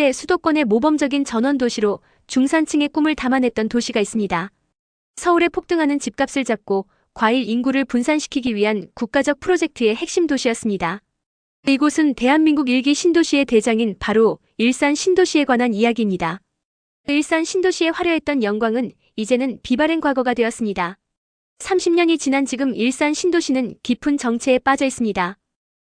한때 수도권의 모범적인 전원도시로 중산층의 꿈을 담아냈던 도시가 있습니다. 서울의 폭등하는 집값을 잡고 과일 인구를 분산시키기 위한 국가적 프로젝트의 핵심 도시였습니다. 이곳은 대한민국 일기 신도시의 대장인 바로 일산 신도시에 관한 이야기입니다. 일산 신도시의 화려했던 영광은 이제는 비바른 과거가 되었습니다. 30년이 지난 지금 일산 신도시는 깊은 정체에 빠져 있습니다.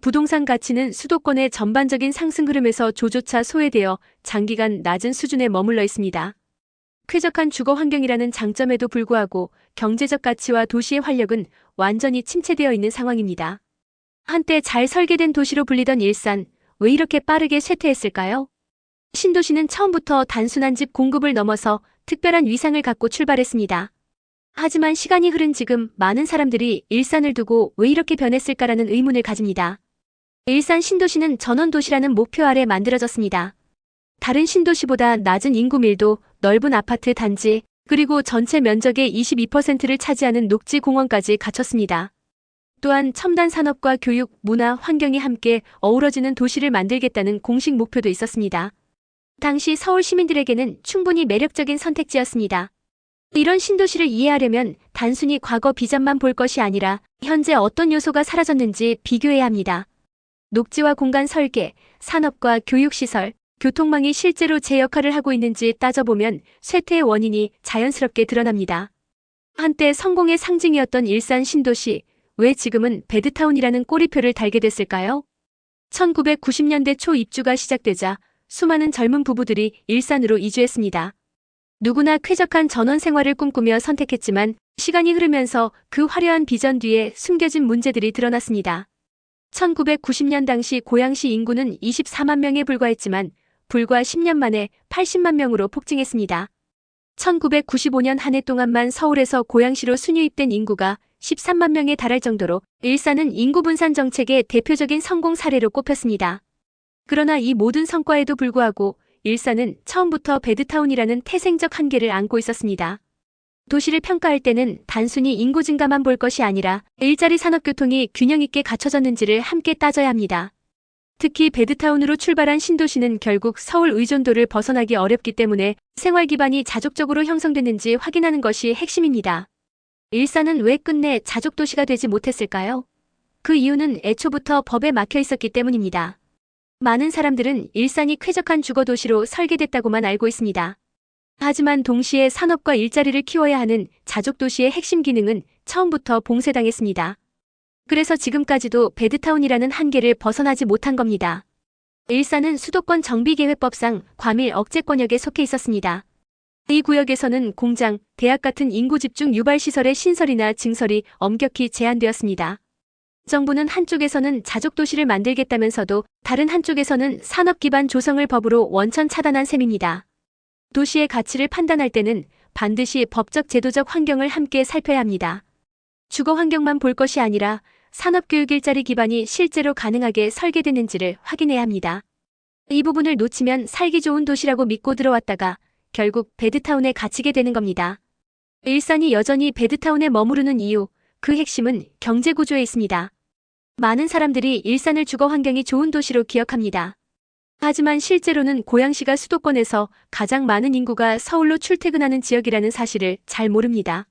부동산 가치는 수도권의 전반적인 상승 흐름에서 조조차 소외되어 장기간 낮은 수준에 머물러 있습니다. 쾌적한 주거 환경이라는 장점에도 불구하고 경제적 가치와 도시의 활력은 완전히 침체되어 있는 상황입니다. 한때 잘 설계된 도시로 불리던 일산, 왜 이렇게 빠르게 쇠퇴했을까요? 신도시는 처음부터 단순한 집 공급을 넘어서 특별한 위상을 갖고 출발했습니다. 하지만 시간이 흐른 지금 많은 사람들이 일산을 두고 왜 이렇게 변했을까라는 의문을 가집니다. 일산 신도시는 전원도시라는 목표 아래 만들어졌습니다. 다른 신도시보다 낮은 인구 밀도, 넓은 아파트 단지, 그리고 전체 면적의 22%를 차지하는 녹지 공원까지 갖췄습니다. 또한 첨단 산업과 교육, 문화, 환경이 함께 어우러지는 도시를 만들겠다는 공식 목표도 있었습니다. 당시 서울 시민들에게는 충분히 매력적인 선택지였습니다. 이런 신도시를 이해하려면 단순히 과거 비전만 볼 것이 아니라 현재 어떤 요소가 사라졌는지 비교해야 합니다. 녹지와 공간 설계, 산업과 교육시설, 교통망이 실제로 제 역할을 하고 있는지 따져보면 쇠퇴의 원인이 자연스럽게 드러납니다. 한때 성공의 상징이었던 일산 신도시, 왜 지금은 배드타운이라는 꼬리표를 달게 됐을까요? 1990년대 초 입주가 시작되자 수많은 젊은 부부들이 일산으로 이주했습니다. 누구나 쾌적한 전원 생활을 꿈꾸며 선택했지만 시간이 흐르면서 그 화려한 비전 뒤에 숨겨진 문제들이 드러났습니다. 1990년 당시 고양시 인구는 24만 명에 불과했지만 불과 10년 만에 80만 명으로 폭증했습니다. 1995년 한 해 동안만 서울에서 고양시로 순유입된 인구가 13만 명에 달할 정도로 일산은 인구 분산 정책의 대표적인 성공 사례로 꼽혔습니다. 그러나 이 모든 성과에도 불구하고 일산은 처음부터 배드타운이라는 태생적 한계를 안고 있었습니다. 도시를 평가할 때는 단순히 인구 증가만 볼 것이 아니라 일자리 산업교통이 균형 있게 갖춰졌는지를 함께 따져야 합니다. 특히 배드타운으로 출발한 신도시는 결국 서울 의존도를 벗어나기 어렵기 때문에 생활 기반이 자족적으로 형성됐는지 확인하는 것이 핵심입니다. 일산은 왜 끝내 자족도시가 되지 못했을까요? 그 이유는 애초부터 법에 막혀 있었기 때문입니다. 많은 사람들은 일산이 쾌적한 주거도시로 설계됐다고만 알고 있습니다. 하지만 동시에 산업과 일자리를 키워야 하는 자족도시의 핵심 기능은 처음부터 봉쇄당했습니다. 그래서 지금까지도 배드타운이라는 한계를 벗어나지 못한 겁니다. 일산은 수도권 정비계획법상 과밀 억제 권역에 속해 있었습니다. 이 구역에서는 공장, 대학 같은 인구 집중 유발 시설의 신설이나 증설이 엄격히 제한되었습니다. 정부는 한쪽에서는 자족도시를 만들겠다면서도 다른 한쪽에서는 산업 기반 조성을 법으로 원천 차단한 셈입니다. 도시의 가치를 판단할 때는 반드시 법적 제도적 환경을 함께 살펴야 합니다. 주거 환경만 볼 것이 아니라 산업교육 일자리 기반이 실제로 가능하게 설계됐는지를 확인해야 합니다. 이 부분을 놓치면 살기 좋은 도시라고 믿고 들어왔다가 결국 배드타운에 갇히게 되는 겁니다. 일산이 여전히 배드타운에 머무르는 이유, 그 핵심은 경제 구조에 있습니다. 많은 사람들이 일산을 주거 환경이 좋은 도시로 기억합니다. 하지만 실제로는 고양시가 수도권에서 가장 많은 인구가 서울로 출퇴근하는 지역이라는 사실을 잘 모릅니다.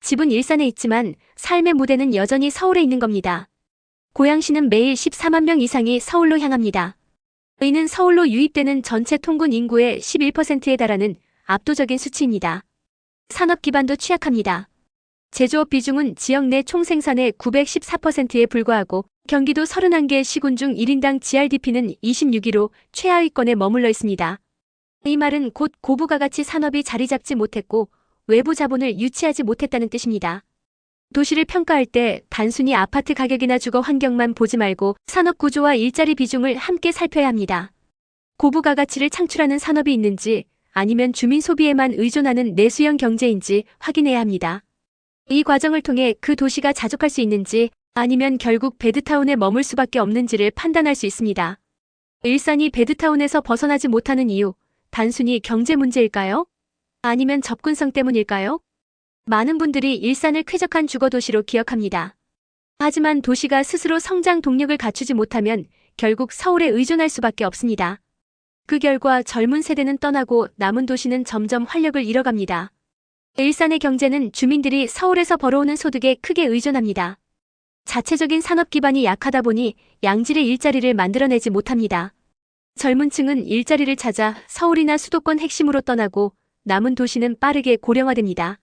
집은 일산에 있지만 삶의 무대는 여전히 서울에 있는 겁니다. 고양시는 매일 14만 명 이상이 서울로 향합니다. 이는 서울로 유입되는 전체 통군 인구의 11%에 달하는 압도적인 수치입니다. 산업 기반도 취약합니다. 제조업 비중은 지역 내 총생산의 914%에 불과하고 경기도 31개 시군 중 1인당 GRDP는 26위로 최하위권에 머물러 있습니다. 이 말은 곧 고부가가치 산업이 자리 잡지 못했고 외부 자본을 유치하지 못했다는 뜻입니다. 도시를 평가할 때 단순히 아파트 가격이나 주거 환경만 보지 말고 산업 구조와 일자리 비중을 함께 살펴야 합니다. 고부가가치를 창출하는 산업이 있는지 아니면 주민 소비에만 의존하는 내수형 경제인지 확인해야 합니다. 이 과정을 통해 그 도시가 자족할 수 있는지 아니면 결국 배드타운에 머물 수밖에 없는지를 판단할 수 있습니다. 일산이 배드타운에서 벗어나지 못하는 이유, 단순히 경제 문제일까요? 아니면 접근성 때문일까요? 많은 분들이 일산을 쾌적한 주거도시로 기억합니다. 하지만 도시가 스스로 성장 동력을 갖추지 못하면 결국 서울에 의존할 수밖에 없습니다. 그 결과 젊은 세대는 떠나고 남은 도시는 점점 활력을 잃어갑니다. 일산의 경제는 주민들이 서울에서 벌어오는 소득에 크게 의존합니다. 자체적인 산업 기반이 약하다 보니 양질의 일자리를 만들어내지 못합니다. 젊은 층은 일자리를 찾아 서울이나 수도권 핵심으로 떠나고 남은 도시는 빠르게 고령화됩니다.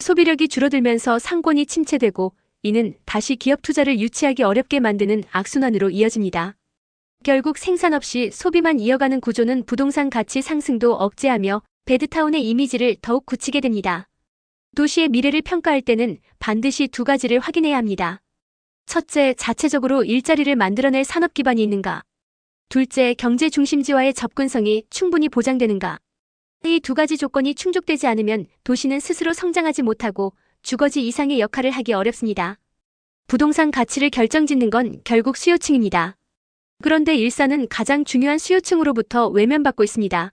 소비력이 줄어들면서 상권이 침체되고 이는 다시 기업 투자를 유치하기 어렵게 만드는 악순환으로 이어집니다. 결국 생산 없이 소비만 이어가는 구조는 부동산 가치 상승도 억제하며 베드타운의 이미지를 더욱 굳히게 됩니다. 도시의 미래를 평가할 때는 반드시 두 가지를 확인해야 합니다. 첫째, 자체적으로 일자리를 만들어낼 산업 기반이 있는가? 둘째, 경제 중심지와의 접근성이 충분히 보장되는가? 이 두 가지 조건이 충족되지 않으면 도시는 스스로 성장하지 못하고 주거지 이상의 역할을 하기 어렵습니다. 부동산 가치를 결정짓는 건 결국 수요층입니다. 그런데 일산은 가장 중요한 수요층으로부터 외면받고 있습니다.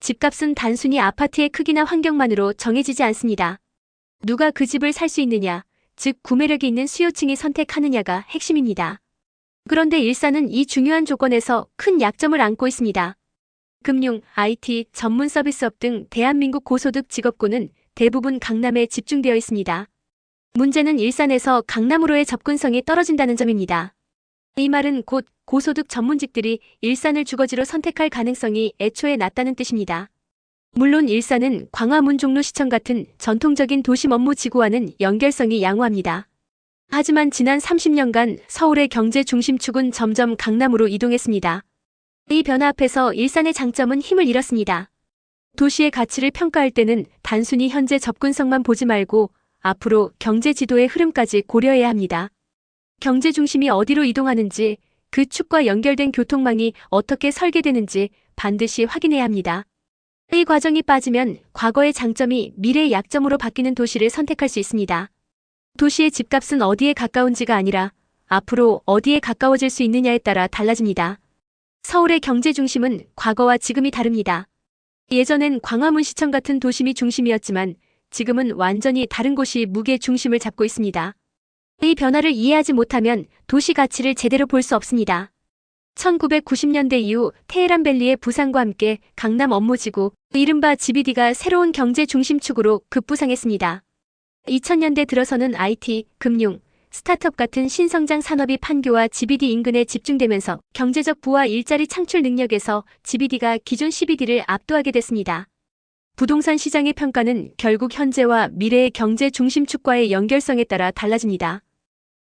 집값은 단순히 아파트의 크기나 환경만으로 정해지지 않습니다. 누가 그 집을 살 수 있느냐, 즉 구매력이 있는 수요층이 선택하느냐가 핵심입니다. 그런데 일산은 이 중요한 조건에서 큰 약점을 안고 있습니다. 금융, IT, 전문 서비스업 등 대한민국 고소득 직업군은 대부분 강남에 집중되어 있습니다. 문제는 일산에서 강남으로의 접근성이 떨어진다는 점입니다. 이 말은 곧 고소득 전문직들이 일산을 주거지로 선택할 가능성이 애초에 낮다는 뜻입니다. 물론 일산은 광화문 종로 시청 같은 전통적인 도심 업무 지구와는 연결성이 양호합니다. 하지만 지난 30년간 서울의 경제 중심축은 점점 강남으로 이동했습니다. 이 변화 앞에서 일산의 장점은 힘을 잃었습니다. 도시의 가치를 평가할 때는 단순히 현재 접근성만 보지 말고 앞으로 경제 지도의 흐름까지 고려해야 합니다. 경제 중심이 어디로 이동하는지, 그 축과 연결된 교통망이 어떻게 설계되는지 반드시 확인해야 합니다. 이 과정이 빠지면 과거의 장점이 미래의 약점으로 바뀌는 도시를 선택할 수 있습니다. 도시의 집값은 어디에 가까운지가 아니라 앞으로 어디에 가까워질 수 있느냐에 따라 달라집니다. 서울의 경제 중심은 과거와 지금이 다릅니다. 예전엔 광화문 시청 같은 도심이 중심이었지만 지금은 완전히 다른 곳이 무게 중심을 잡고 있습니다. 이 변화를 이해하지 못하면 도시 가치를 제대로 볼 수 없습니다. 1990년대 이후 테헤란밸리의 부상과 함께 강남 업무지구, 이른바 GBD가 새로운 경제 중심축으로 급부상했습니다. 2000년대 들어서는 IT, 금융, 스타트업 같은 신성장 산업이 판교와 GBD 인근에 집중되면서 경제적 부와 일자리 창출 능력에서 GBD가 기존 CBD를 압도하게 됐습니다. 부동산 시장의 평가는 결국 현재와 미래의 경제 중심 축과의 연결성에 따라 달라집니다.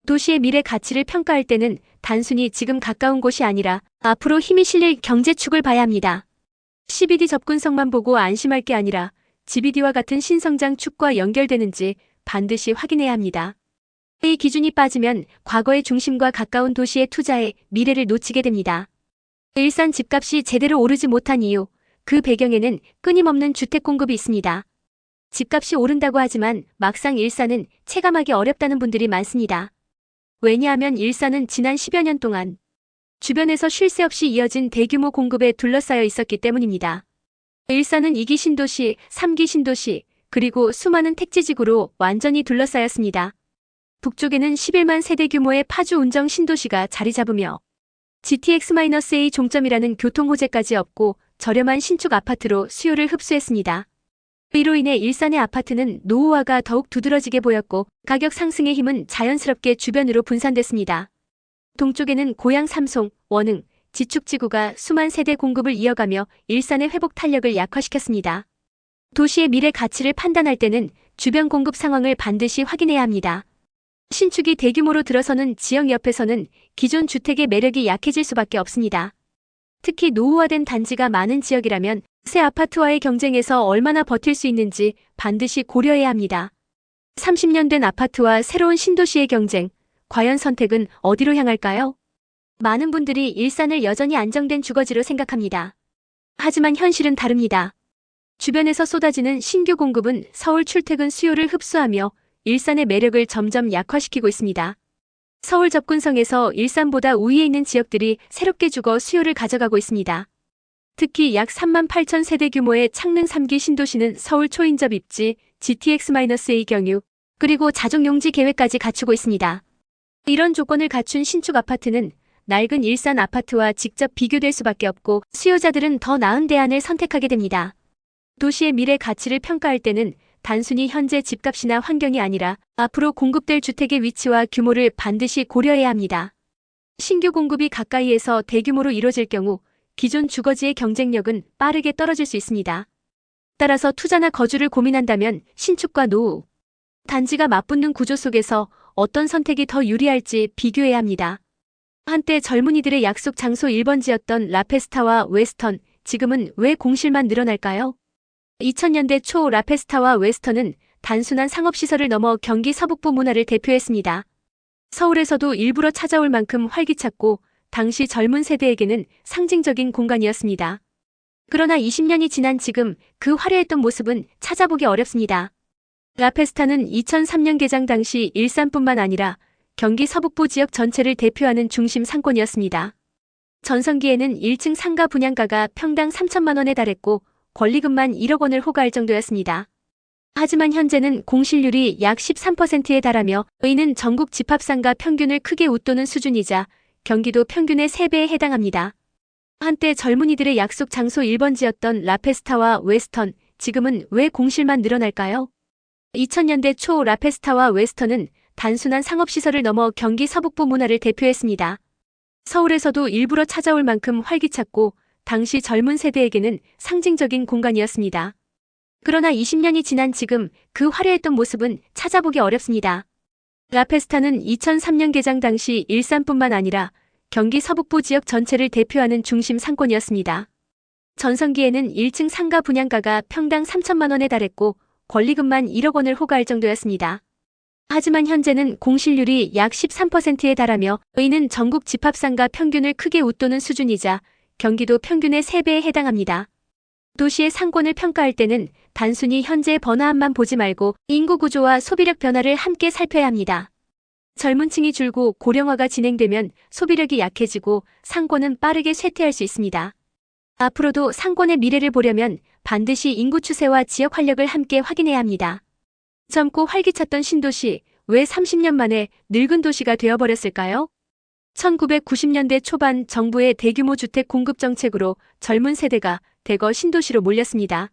도시의 미래 가치를 평가할 때는 단순히 지금 가까운 곳이 아니라 앞으로 힘이 실릴 경제축을 봐야 합니다. CBD 접근성만 보고 안심할 게 아니라 GBD와 같은 신성장 축과 연결되는지 반드시 확인해야 합니다. 이 기준이 빠지면 과거의 중심과 가까운 도시의 투자에 미래를 놓치게 됩니다. 일산 집값이 제대로 오르지 못한 이유, 그 배경에는 끊임없는 주택 공급이 있습니다. 집값이 오른다고 하지만 막상 일산은 체감하기 어렵다는 분들이 많습니다. 왜냐하면 일산은 지난 10여 년 동안 주변에서 쉴 새 없이 이어진 대규모 공급에 둘러싸여 있었기 때문입니다. 일산은 2기 신도시, 3기 신도시, 그리고 수많은 택지지구로 완전히 둘러싸였습니다. 북쪽에는 11만 세대 규모의 파주 운정 신도시가 자리 잡으며 GTX-A 종점이라는 교통 호재까지 없고 저렴한 신축 아파트로 수요를 흡수했습니다. 이로 인해 일산의 아파트는 노후화가 더욱 두드러지게 보였고 가격 상승의 힘은 자연스럽게 주변으로 분산됐습니다. 동쪽에는 고양 삼송, 원흥, 지축지구가 수만 세대 공급을 이어가며 일산의 회복 탄력을 약화시켰습니다. 도시의 미래 가치를 판단할 때는 주변 공급 상황을 반드시 확인해야 합니다. 신축이 대규모로 들어서는 지역 옆에서는 기존 주택의 매력이 약해질 수밖에 없습니다. 특히 노후화된 단지가 많은 지역이라면 새 아파트와의 경쟁에서 얼마나 버틸 수 있는지 반드시 고려해야 합니다. 30년 된 아파트와 새로운 신도시의 경쟁, 과연 선택은 어디로 향할까요? 많은 분들이 일산을 여전히 안정된 주거지로 생각합니다. 하지만 현실은 다릅니다. 주변에서 쏟아지는 신규 공급은 서울 출퇴근 수요를 흡수하며 일산의 매력을 점점 약화시키고 있습니다. 서울 접근성에서 일산보다 우위에 있는 지역들이 새롭게 주거 수요를 가져가고 있습니다. 특히 약 3만 8천 세대 규모의 창릉 3기 신도시는 서울 초인접 입지, GTX-A 경유, 그리고 자족 용지 계획까지 갖추고 있습니다. 이런 조건을 갖춘 신축 아파트는 낡은 일산 아파트와 직접 비교될 수밖에 없고 수요자들은 더 나은 대안을 선택하게 됩니다. 도시의 미래 가치를 평가할 때는 단순히 현재 집값이나 환경이 아니라 앞으로 공급될 주택의 위치와 규모를 반드시 고려해야 합니다. 신규 공급이 가까이에서 대규모로 이뤄질 경우 기존 주거지의 경쟁력은 빠르게 떨어질 수 있습니다. 따라서 투자나 거주를 고민한다면 신축과 노후, 단지가 맞붙는 구조 속에서 어떤 선택이 더 유리할지 비교해야 합니다. 한때 젊은이들의 약속 장소 1번지였던 라페스타와 웨스턴, 지금은 왜 공실만 늘어날까요? 2000년대 초 라페스타와 웨스턴은 단순한 상업시설을 넘어 경기 서북부 문화를 대표했습니다. 서울에서도 일부러 찾아올 만큼 활기찼고 당시 젊은 세대에게는 상징적인 공간이었습니다. 그러나 20년이 지난 지금 그 화려했던 모습은 찾아보기 어렵습니다. 라페스타는 2003년 개장 당시 일산뿐만 아니라 경기 서북부 지역 전체를 대표하는 중심 상권이었습니다. 전성기에는 1층 상가 분양가가 평당 3천만 원에 달했고 권리금만 1억 원을 호가할 정도였습니다. 하지만 현재는 공실률이 약 13%에 달하며 의는 전국 집합상가 평균을 크게 웃도는 수준이자 경기도 평균의 3배에 해당합니다. 한때 젊은이들의 약속 장소 1번지였던 라페스타와 웨스턴, 지금은 왜 공실만 늘어날까요? 2000년대 초 라페스타와 웨스턴은 단순한 상업시설을 넘어 경기 서북부 문화를 대표했습니다. 서울에서도 일부러 찾아올 만큼 활기찼고 당시 젊은 세대에게는 상징적인 공간이었습니다. 그러나 20년이 지난 지금 그 화려했던 모습은 찾아보기 어렵습니다. 라페스타는 2003년 개장 당시 일산뿐만 아니라 경기 서북부 지역 전체를 대표하는 중심 상권이었습니다. 전성기에는 1층 상가 분양가가 평당 3천만 원에 달했고 권리금만 1억 원을 호가할 정도였습니다. 하지만 현재는 공실률이 약 13%에 달하며 의는 전국 집합상가 평균을 크게 웃도는 수준이자 경기도 평균의 3배에 해당합니다. 도시의 상권을 평가할 때는 단순히 현재의 번화함만 보지 말고 인구 구조와 소비력 변화를 함께 살펴야 합니다. 젊은 층이 줄고 고령화가 진행되면 소비력이 약해지고 상권은 빠르게 쇠퇴할 수 있습니다. 앞으로도 상권의 미래를 보려면 반드시 인구 추세와 지역 활력을 함께 확인해야 합니다. 젊고 활기찼던 신도시, 왜 30년 만에 늙은 도시가 되어버렸을까요? 1990년대 초반 정부의 대규모 주택 공급 정책으로 젊은 세대가 대거 신도시로 몰렸습니다.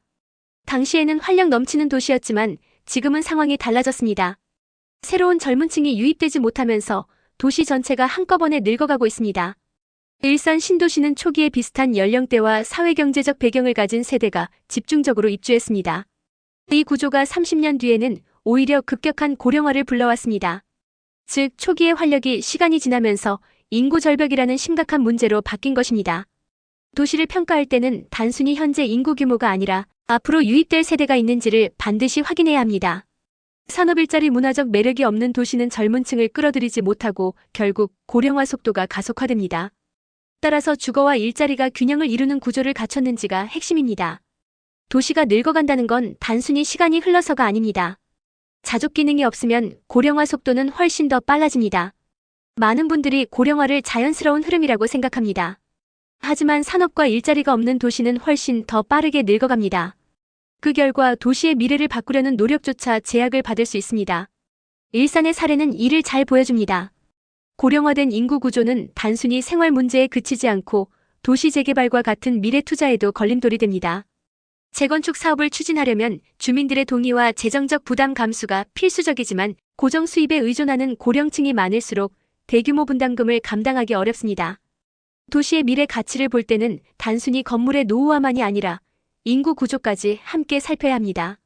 당시에는 활력 넘치는 도시였지만 지금은 상황이 달라졌습니다. 새로운 젊은 층이 유입되지 못하면서 도시 전체가 한꺼번에 늙어가고 있습니다. 일산 신도시는 초기에 비슷한 연령대와 사회경제적 배경을 가진 세대가 집중적으로 입주했습니다. 이 구조가 30년 뒤에는 오히려 급격한 고령화를 불러왔습니다. 즉, 초기의 활력이 시간이 지나면서 인구 절벽이라는 심각한 문제로 바뀐 것입니다. 도시를 평가할 때는 단순히 현재 인구 규모가 아니라 앞으로 유입될 세대가 있는지를 반드시 확인해야 합니다. 산업 일자리 문화적 매력이 없는 도시는 젊은 층을 끌어들이지 못하고 결국 고령화 속도가 가속화됩니다. 따라서 주거와 일자리가 균형을 이루는 구조를 갖췄는지가 핵심입니다. 도시가 늙어간다는 건 단순히 시간이 흘러서가 아닙니다. 자족 기능이 없으면 고령화 속도는 훨씬 더 빨라집니다. 많은 분들이 고령화를 자연스러운 흐름이라고 생각합니다. 하지만 산업과 일자리가 없는 도시는 훨씬 더 빠르게 늙어갑니다. 그 결과 도시의 미래를 바꾸려는 노력조차 제약을 받을 수 있습니다. 일산의 사례는 이를 잘 보여줍니다. 고령화된 인구 구조는 단순히 생활 문제에 그치지 않고 도시 재개발과 같은 미래 투자에도 걸림돌이 됩니다. 재건축 사업을 추진하려면 주민들의 동의와 재정적 부담 감수가 필수적이지만 고정 수입에 의존하는 고령층이 많을수록 대규모 분담금을 감당하기 어렵습니다. 도시의 미래 가치를 볼 때는 단순히 건물의 노후화만이 아니라 인구 구조까지 함께 살펴야 합니다.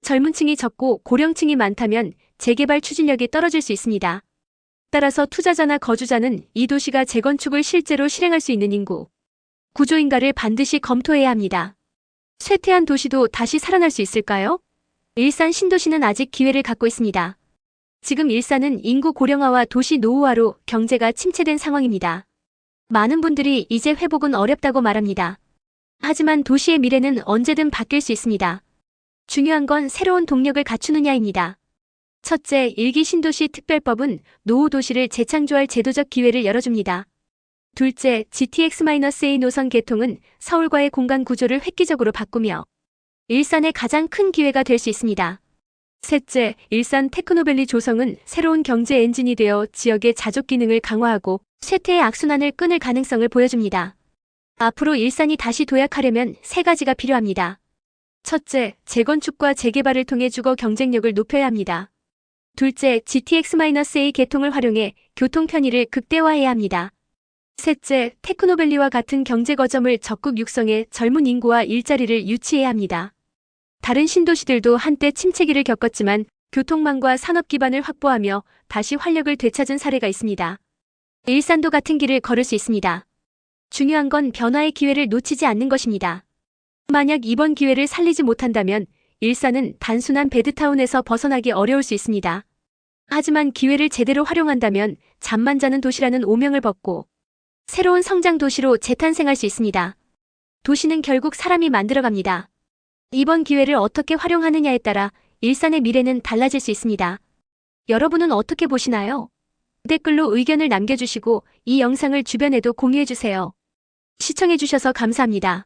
젊은 층이 적고 고령층이 많다면 재개발 추진력이 떨어질 수 있습니다. 따라서 투자자나 거주자는 이 도시가 재건축을 실제로 실행할 수 있는 인구, 구조인가를 반드시 검토해야 합니다. 쇠퇴한 도시도 다시 살아날 수 있을까요? 일산 신도시는 아직 기회를 갖고 있습니다. 지금 일산은 인구 고령화와 도시 노후화로 경제가 침체된 상황입니다. 많은 분들이 이제 회복은 어렵다고 말합니다. 하지만 도시의 미래는 언제든 바뀔 수 있습니다. 중요한 건 새로운 동력을 갖추느냐입니다. 첫째, 일기 신도시 특별법은 노후 도시를 재창조할 제도적 기회를 열어줍니다. 둘째, GTX-A 노선 개통은 서울과의 공간 구조를 획기적으로 바꾸며 일산의 가장 큰 기회가 될 수 있습니다. 셋째, 일산 테크노밸리 조성은 새로운 경제 엔진이 되어 지역의 자족 기능을 강화하고 쇠퇴의 악순환을 끊을 가능성을 보여줍니다. 앞으로 일산이 다시 도약하려면 세 가지가 필요합니다. 첫째, 재건축과 재개발을 통해 주거 경쟁력을 높여야 합니다. 둘째, GTX-A 개통을 활용해 교통 편의를 극대화해야 합니다. 셋째, 테크노밸리와 같은 경제 거점을 적극 육성해 젊은 인구와 일자리를 유치해야 합니다. 다른 신도시들도 한때 침체기를 겪었지만 교통망과 산업 기반을 확보하며 다시 활력을 되찾은 사례가 있습니다. 일산도 같은 길을 걸을 수 있습니다. 중요한 건 변화의 기회를 놓치지 않는 것입니다. 만약 이번 기회를 살리지 못한다면 일산은 단순한 베드타운에서 벗어나기 어려울 수 있습니다. 하지만 기회를 제대로 활용한다면 잠만 자는 도시라는 오명을 벗고 새로운 성장 도시로 재탄생할 수 있습니다. 도시는 결국 사람이 만들어갑니다. 이번 기회를 어떻게 활용하느냐에 따라 일산의 미래는 달라질 수 있습니다. 여러분은 어떻게 보시나요? 댓글로 의견을 남겨주시고 이 영상을 주변에도 공유해주세요. 시청해주셔서 감사합니다.